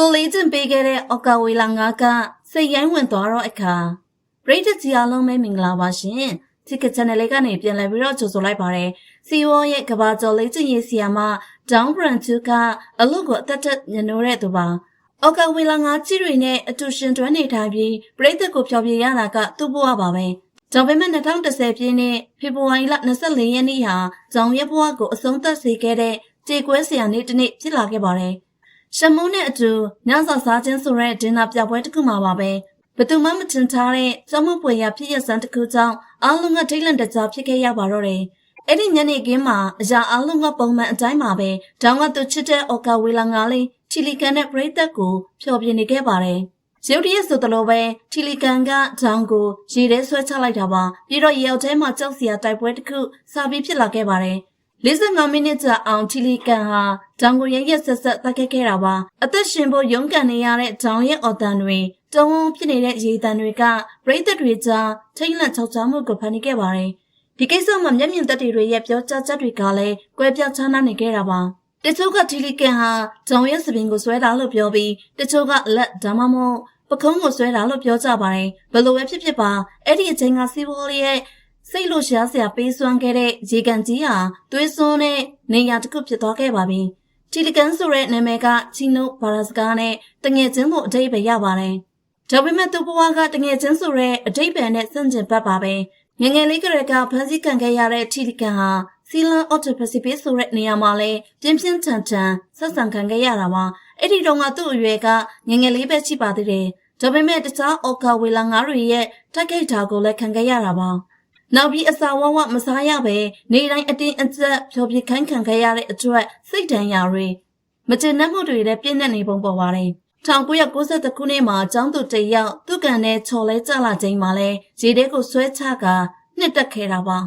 ကိုလေးကျင့်ပေးခဲ့တဲ့အော်ကာဝေလာငါကစိတ်ရိုင်းဝင်သွားတော့အခါပရိသတ်ကြီးအားလုံးပဲမင်္ဂလာပါရှင်ဒီကချန်နယ်လေးကနေပြန်လည်ပြီးတော့ကြိုဆိုလိုက်ပါတယ်စီဝေါ်ရဲ့ကဘာကျော်လေးကျင့်ရေးဆီယာမဒေါင်းဘရန်ချူကအလုပ်ကိုအသက်သက်ညနိုးတဲ့သူပါအော်ကာဝေလာငါကြီးတွေနဲ့အတူရှင်တွဲနေထိုင်ပြီးပရိသတ်ကိုဖျော်ဖြေရတာကသူ့ဘဝပါပဲကျောင်းပေမဲ့2010ပြည့်နှစ်ဖေဖော်ဝါရီလ24ရက်နေ့ဟာကျောင်းရဲ့ဘဝကိုအဆုံးသတ်စေခဲ့တဲ့ကြေကွဲစရာနေ့တစ်နေ့ဖြစ်လာခဲ့ပါတယ်။ ရှမုန်းနဲ့အတူညစာစားခြင်းဆိုတဲ့ဒင်နာပြပွဲတစ်ခုမှာပါပဲ။ဘယ်သူမှမထင်ထားတဲ့ကျောင်းမပွေရဖြစ်ရစံတစ်ခုကြောင့်အားလုံးကထိတ်လန့်တကြားဖြစ်ခဲ့ရပါတော့တယ်။အဲ့ဒီညနေခင်းမှာအရာအားလုံးကပုံမှန်အတိုင်းပါပဲ။ဒေါင်းကသူချစ်တဲ့အော်ကာဝေလာငါလေးချီလီကန်နဲ့ပရိသတ်ကိုဖျော်ပြနေခဲ့ပါတယ်။ရုတ်တရက်ဆိုတလို့ပဲထီလီကန်ကဂျောင်းကိုရေထဲဆွဲချလိုက်တာပါပြီးတော့ရေအောက်ထဲမှာကြောက်စရာတိုက်ပွဲတစ်ခုစပြီးဖြစ်လာခဲ့ပါတယ် 45မိနစ်ကြာအောင်ထီလီကန်ဟာဂျောင်းကိုရရက်ဆက်ဆက်တက်ခဲ့ခဲ့တာပါအသက်ရှင်ဖို့ရုန်းကန်နေရတဲ့ဂျောင်းရဲ့အော်တန်တွေတုံးဝန်းဖြစ်နေတဲ့ရေတံတွေကပရိသတ်တွေကြားထိတ်လန့်ချောက်ချားမှုကိုဖန်တီးခဲ့ပါတယ်ဒီကိစ္စမှာမျက်မြင်သက်တွေရဲ့ပြောကြားချက်တွေကလည်းကွဲပြားခြားနားနေခဲ့တာပါတချို့ကထီလီကန်ဟာဂျောင်းရဲ့စပင်ကိုဆွဲတာလို့ပြောပြီးတချို့ကလက်ဒါမှမဟုတ်ပကုံးကိုဆွဲတာလို့ပြောကြပါတယ်ဘယ်လိုပဲဖြစ်ဖြစ်ပါအဲ့ဒီအချိန်ကစီးပွားရေးရဲ့ စိတ်လို့ရှားစရာပေးစွမ်းခဲ့တဲ့ရေကန်ကြီးဟာသွေးစွန်းတဲ့နေရာတစ်ခုဖြစ်သွားခဲ့ပါပြီ။ချီလီကန်ဆိုတဲ့နာမည်ကချီနိုဘာရာစကားနဲ့တငယ်ချင်းကိုအတိတ်ပဲရပါတယ်။ဒါပေမဲ့သူ့ဘဝကတငယ်ချင်းဆိုတဲ့အတိတ်ပဲနဲ့ဆန့်ကျင်ဘက်ပါပဲ။ငငယ်လေးကလေးကဖန်စီခံခဲ့ရတဲ့ချီလီကန်ဟာစီလန်အော်တိုပစီဖိဆိုတဲ့နေရာမှာလဲပြင်းပြင်းထန်ထန်ဆက်ဆံခံခဲ့ရတာပါ။အဲ့ဒီတော့ကသူ့အရွယ်ကငငယ်လေးပဲရှိပါသေးတယ်။ဒါပေမဲ့တခြားအော်ကာဝေလာငါးတွေရဲ့တိုက်ခိုက်တာကိုလည်းခံခဲ့ရတာပါ။ နောက်ပြီးအစာဝဝမစားရပဲနေတိုင်းအတင်းအကျပ်ဖြောပြခိုင်းခံခဲ့ရတဲ့အတွက်စိတ်ဒဏ်ရာတွေမကျေနပ်မှုတွေလည်းပြည့်နေနေပုံပေါ်ပါတယ်1990ခုနှစ်မှာကျောင်းသူတယောက်သူ့ကန်နဲ့ချော်လဲကြလာချိန်မှာလဲရေထဲကိုဆွဲချကနှစ်တက်ခဲ့တာပါ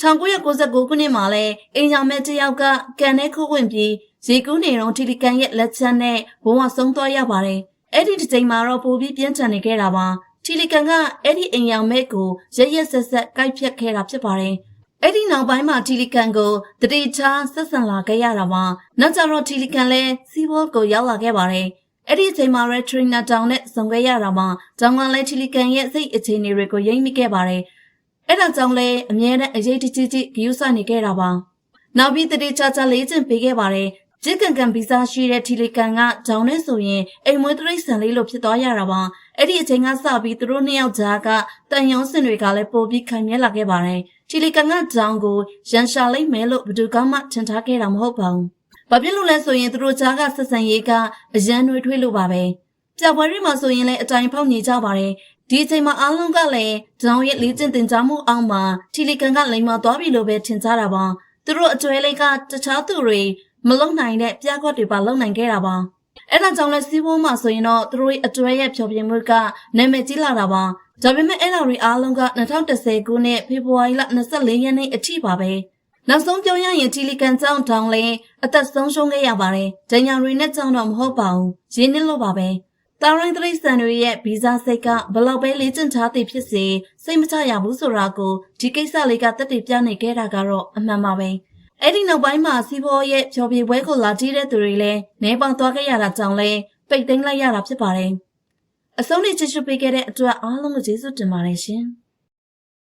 1999ခုနှစ်မှာလဲအိမ်ဆောင်မဲ့တယောက်ကကန်နဲ့ခုဝင်ပြီးရေကူးနေတော့ထီလီကန်ရဲ့လက်ချက်နဲ့ဘဝဆုံးသွားရပါတယ်အဲ့ဒီတစ်ချိန်မှာတော့ပိုပြီးပြင်းထန်နေခဲ့တာပါ ထီလီကန်ကအဲ့ဒီအိမ်ရောင်မဲကိုရရက်ဆက်ဆက်ကိုက်ဖြတ်ခဲ့တာဖြစ်ပါတယ်။အဲ့ဒီနောက်ပိုင်းမှာထီလီကန်ကိုတတိချာဆက်ဆံလာခဲ့ရတာပါ။နောက်ကျတော့ထီလီကန်လည်းစီဘောကိုရောက်လာခဲ့ပါတယ်။အဲ့ဒီအချိန်မှာရထရီနာတောင်နဲ့ဆုံခဲ့ရတာမှာတောင်ကလည်းထီလီကန်ရဲ့စိတ်အခြေအနေတွေကိုရိမ့်မိခဲ့ပါတယ်။အဲ့ဒါကြောင့်လည်းအမြဲတမ်းအရေးတကြီးကြီးဂယူးဆနေခဲ့တာပါ။နောက်ပြီးတတိချာချာလေးကျင့်ပေးခဲ့ပါတယ်။ဂျစ်ကန်ကန်ဗီဇာရှိတဲ့ထီလီကန်ကဂျောင်းနဲ့ဆိုရင်အိမ်မွေးတရိတ်ဆန်လေးလိုဖြစ်သွားရတာပါ အဲ့ဒီအချိန်ကစပြီးသူတို့နှစ်ယောက်ကြားကတန်ရုံးစင်တွေကလည်းပိုပြီးခိုင်မြဲလာခဲ့ပါတယ်။ချီလီကန်ကဂျောင်းကိုရန်ရှာလိုက်မယ်လို့ဘယ်သူကမှထင်ထားခဲ့တာမဟုတ်ပါဘူး။ဘာဖြစ်လို့လဲဆိုရင်သူတို့ကြားကဆက်ဆံရေးကအရန်တွေထွေးလို့ပါပဲ။ကြောက်ပွဲတွေမှာဆိုရင်လည်းအတိုင်းဖောက်နေကြပါတယ်။ဒီအချိန်မှာအားလုံးကလည်းဂျောင်းရဲ့လေ့ကျင့်သင်ကြားမှုအောက်မှာချီလီကန်ကလိမ်မာသွားပြီလို့ပဲထင်ကြတာပါ။သူတို့အကျွဲလေးကတခြားသူတွေမလုံနိုင်တဲ့ပြားခွက်တွေပါလုံနိုင်ခဲ့တာပါ။ အဲ့ဒါကြောင့်လဲစီးပွားမှာဆိုရင်တော့သူတို့ရဲ့အတွဲရဲ့ဖြောပြမှုကနာမည်ကြီးလာတာပါဒါပေမဲ့အဲ့ဒါတွေအားလုံးက2010ခုနှစ်ဖေဖော်ဝါရီလ24ရက်နေ့အထိပါပဲနောက်ဆုံးပြောရရင်တီလီကန်ကြောင့်တောင်းလဲအသက်ဆုံးရှုံးခဲ့ရပါတယ်။ဒဏ်ရာတွေနဲ့ကြောင့်တော့မဟုတ်ပါဘူး။ရင်းနှီးလို့ပါပဲ။တာရိုင်းတရိတ်ဆန်တွေရဲ့ဗီဇာစိတ်ကဘလောက်ပဲလေ့ကျင့်ထားသည်ဖြစ်စေစိတ်မချရဘူးဆိုတာကိုဒီကိစ္စလေးကတက်တည်ပြနေခဲ့တာကတော့အမှန်ပါပဲ။ အဲ့ဒီနောက်ပိုင်းမှာစီဘောရဲ့ဖြော်ပြပွဲကိုလာကြည့်တဲ့သူတွေလည်းနေပေါင်းသွားခဲ့ရတာကြောင့်လဲပိတ်သိမ်းလိုက်ရတာဖြစ်ပါတယ်။အဆုံးနဲ့ချစ်ချွပေးခဲ့တဲ့အတွက်အားလုံးကိုကျေးဇူးတင်ပါတယ်ရှင်။